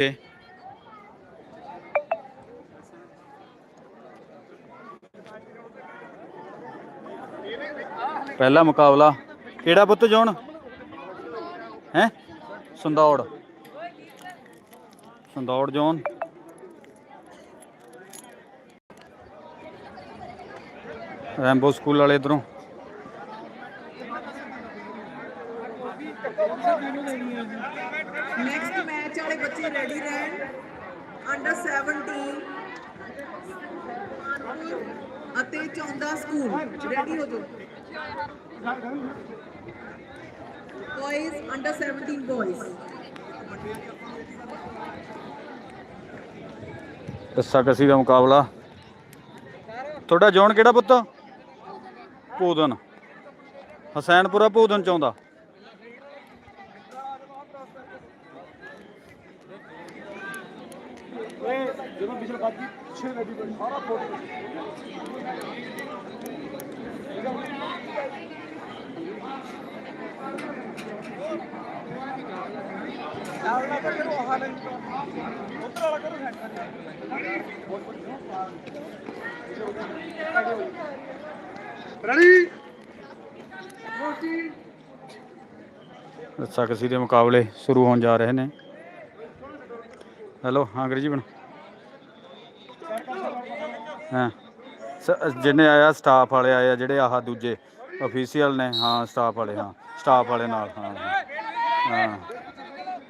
ਤੇ ਪਹਿਲਾ ਮੁਕਾਬਲਾ ਕਿਹੜਾ ਪੁੱਤ ਜੋਨ? ਹੈ? Sandaur. Sandaur zone. Rambo school ਵਾਲੇ ਇਧਰੋਂ। ਨੈਕਸਟ ਮੈਚ ਵਾਲੇ ਬੱਚੇ ਰੈਡੀ ਰਹਿਣ ਅੰਡਰ 17 ਅਤੇ ਚੌਂਦਾ ਸਕੂਲ ਰੈਡੀ ਹੋ ਜਾਓ ਬॉयਜ਼ ਅੰਡਰ 17 ਬॉयਜ਼ ਰੱਸਾ ਕਸੀ ਦਾ ਮੁਕਾਬਲਾ। ਤੁਹਾਡਾ ਜੋਨ ਕਿਹੜਾ ਪੁੱਤ? ਭੂਦਨ। ਹਸੈਨਪੁਰਾ ਭੂਦਨ ਚਾਹੁੰਦਾ ਜਦੋਂ ਪਿਛਲੇ ਬਾਕੀ ਪਿੱਛੇ ਰੈਡੀ ਬਣੀ ਸਾਰਾ ਫੋਟੋ ਕਰੋ ਵਾਲਾ ਕਰੋ ਰੈਡੀ ਰੋਟੀ ਰੱਸਾ ਕਸੀ ਦੇ ਮੁਕਾਬਲੇ ਸ਼ੁਰੂ ਹੋਣ ਜਾ ਰਹੇ ਨੇ। ਹੈਲੋ ਹਾਂ ਗਰਜੀਵਨ ਹਾਂ। ਜਿਹਨੇ ਆਇਆ ਸਟਾਫ ਵਾਲੇ ਆਏ ਆ, ਜਿਹੜੇ ਆਹ ਦੂਜੇ ਅਫੀਸ਼ੀਅਲ ਨੇ, ਹਾਂ ਸਟਾਫ ਵਾਲੇ, ਹਾਂ। ਸਟਾਫ ਵਾਲੇ ਨਾਲ, ਹਾਂ ਹਾਂ। ਹਾਂ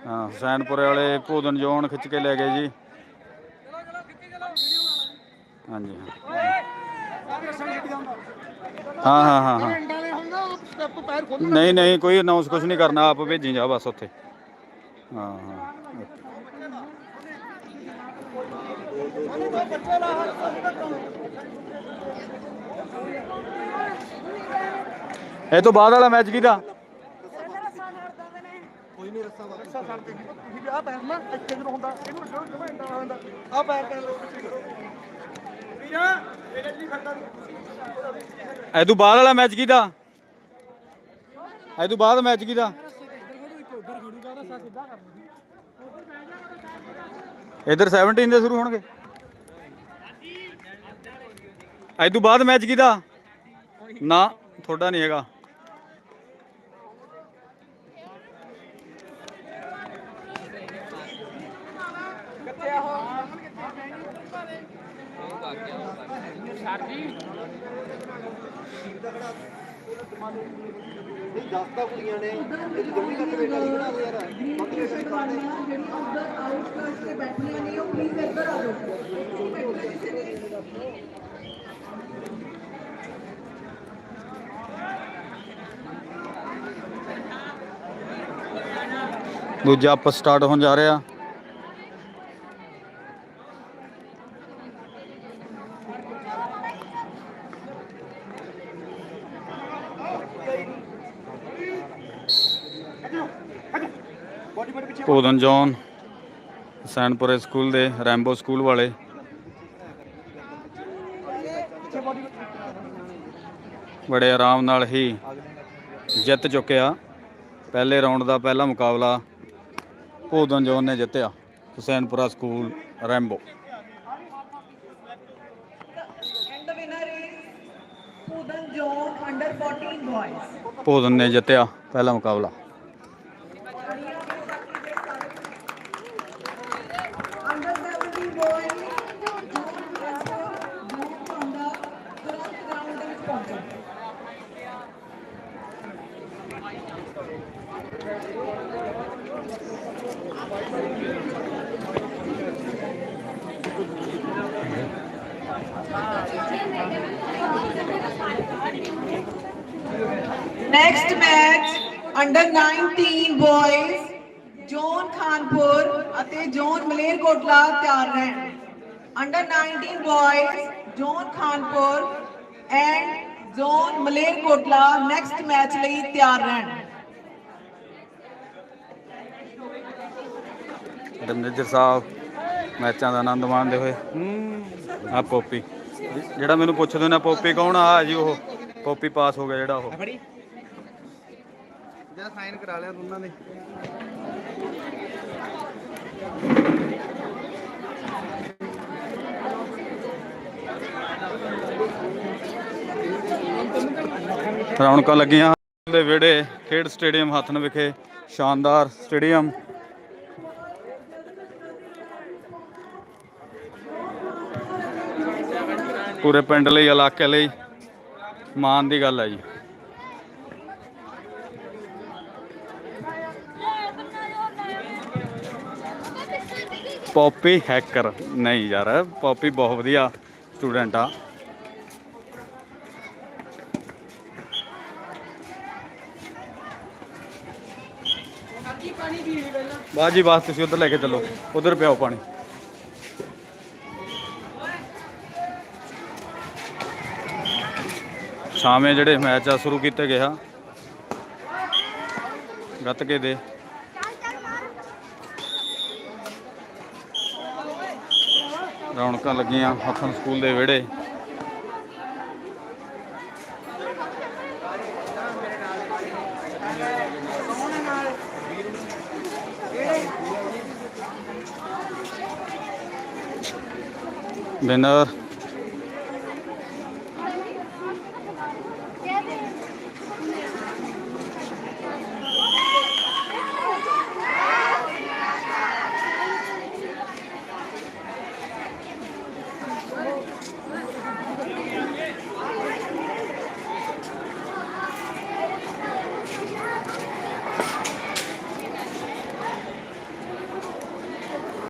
ਹਾਂ, ਹੁਸੈਨਪੁਰੇ ਵਾਲੇ ਭੂਦਨ ਜੋਨ ਖਿੱਚ ਕੇ ਲੈ ਗਏ ਜੀ। ਹਾਂਜੀ, ਹਾਂ। ਹਾਂ ਹਾਂ ਹਾਂ ਪਿੰਡਾਂ ਨਹੀਂ ਨਹੀਂ, ਕੋਈ ਅਨਾਉਂਸ ਕੁਝ ਨਹੀਂ ਕਰਨਾ, ਆਪ ਭੇਜੀ ਜਾ ਬਸ ਉੱਥੇ। ਹਾਂ ਹਾਂ। ਇਹ ਤੋਂ ਬਾਅਦ ਵਾਲਾ ਮੈਚ ਕਿਹਦਾ? ਕੋਈ ਨਹੀਂ ਰੱਸਾ ਵਾਲਾ ਰੱਸਾ ਛੱਡ ਦੇ ਤੁਸੀਂ ਵੀ ਆਹ ਪੈਰ ਨਾ ਇੱਥੇ ਜਦੋਂ ਹੁੰਦਾ ਇਹਨੂੰ ਜੋ ਜਮਾ ਇੰਦਾ ਹੁੰਦਾ ਆਹ ਪੈਰ ਪੈਰ ਲੋ ਪਿੱਛੇ ਕਰੋ। ਵੀਰਾ ਇਹਨੇ ਜੀ ਖੱਟਾ ਇਹ ਤੋਂ ਬਾਅਦ ਵਾਲਾ ਮੈਚ ਕਿਹਦਾ? ਇਹ ਤੋਂ ਬਾਅਦ ਮੈਚ ਕਿਹਦਾ? ਇਧਰ 17 ਦੇ ਸ਼ੁਰੂ ਹੋਣਗੇ। ਅੱਜ ਤੋਂ ਬਾਅਦ ਮੈਚ ਕਿਹਦਾ? ਨਾ, ਤੁਹਾਡਾ ਨਹੀਂ ਹੈਗਾ। ਨਹੀਂ ਦਸਤਾ ਕੁੜੀਆਂ ਨੇ ਇਹ ਜੰਮੀ ਕੱਟ ਬੈਠਾ ਨਹੀਂ ਬਣਾ ਦੇ ਯਾਰ ਗ੍ਰੀਨ ਟੀ-ਸ਼ਰਟ ਵਾਲੀਆਂ ਜਿਹੜੀਆਂ ਉਧਰ ਤੇ ਬੈਠੀਆਂ ਨੇ, ਉਹ ਪਲੀਜ਼ ਇੱਧਰ ਆ ਜਾਓ। ਦੂਜਾ ਆਪਸ ਸਟਾਰਟ ਹੋਣ ਜਾ ਰਿਹਾ। ਬੋਡੀ ਬੋਡੀ ਪਿੱਛੇ ਸਕੂਲ ਦੇ ਰੈਂਬੋ ਸਕੂਲ ਵਾਲੇ ਪਿੱਛੇ ਬੋਡੀ ਬੜੇ ਆਰਾਮ ਨਾਲ ਹੀ ਜਿੱਤ ਚੁੱਕਿਆ ਪਹਿਲੇ ਰਾਉਂਡ ਦਾ ਪਹਿਲਾ ਮੁਕਾਬਲਾ ਭੋਦਨ ਜੋਨ ਨੇ ਜਿੱਤਿਆ Hussainpura school Rambo. And the winner is ਪੂਦਨ zone under 14 boys ਭੋਦਨ ਨੇ ਜਿੱਤਿਆ ਪਹਿਲਾ ਮੁਕਾਬਲਾ ਅੰਡਰ 17 ਬॉयਜ਼ ਜੋਨ ਬ੍ਰਾਂਕੋ ਜੋਨ ਚੌਂਦਾ ਤੁਰੰਤ ਗਰਾਊਂਡ ਦੇ ਵਿੱਚ ਪਹੁੰਚੋ next match under 19 boys zone Khanpur ਅਤੇ ਜੋਨ ਮਲੇਰਕੋਟਲਾ ਤਿਆਰ ਰਹਿਣ। Under 19 boys zone Khanpur and zone Malerkotla next match ਲਈ ਤਿਆਰ ਰਹਿਣ। ਮੈਨੇਜਰ ਸਾਹਿਬ ਮੈਚਾਂ ਦਾ ਆਨੰਦ ਮਾਣਦੇ ਹੋਏ। ਆ ਪੋਪੀ ਜਿਹੜਾ ਮੈਨੂੰ ਪੁੱਛਦੇ ਨੇ ਪੋਪੀ ਕੌਣ ਆ? ਜੀ ਉਹ। ਪੋਪੀ ਪਾਸ ਹੋ ਗਿਆ ਜਿਹੜਾ ਉਹ। ਜਿਹੜਾ ਸਾਈਨ ਕਰਾ ਲਿਆ ਦੋਨਾਂ ਨੇ। ਰੌਣਕਾਂ ਲੱਗੀਆਂ ਦੇ ਵਿਹੜੇ ਖੇਡ ਸਟੇਡੀਅਮ ਹੱਥਨ ਵਿਖੇ ਸ਼ਾਨਦਾਰ ਸਟੇਡੀਅਮ। ਪੂਰੇ ਪਿੰਡ ਲਈ, ਇਲਾਕੇ ਲਈ ਮਾਣ ਦੀ ਗੱਲ ਹੈ ਜੀ। Poppy hacker. ਨਹੀਂ ਯਾਰ, ਪੌਪੀ ਬਹੁਤ ਵਧੀਆ ਸਟੂਡੈਂਟ ਆ। ਬਾਜੀ ਜੀ ਤੁਸੀਂ ਉਧਰ ਲੈ ਕੇ ਚੱਲੋ। ਉਧਰ ਪਿਆਓ ਪਾਣੀ। ਸ਼ਾਮੇ ਜਿਹੜੇ ਮੈਚ ਆ, ਸ਼ੁਰੂ ਕੀਤੇ ਗਏ ਆ। ਗੱਤਕੇ ਦੇ। ਰੌਣਕਾਂ ਲੱਗੀਆਂ ਹੱਥਨ ਸਕੂਲ ਦੇ ਵਿਹੜੇ। ਵਿਨਰ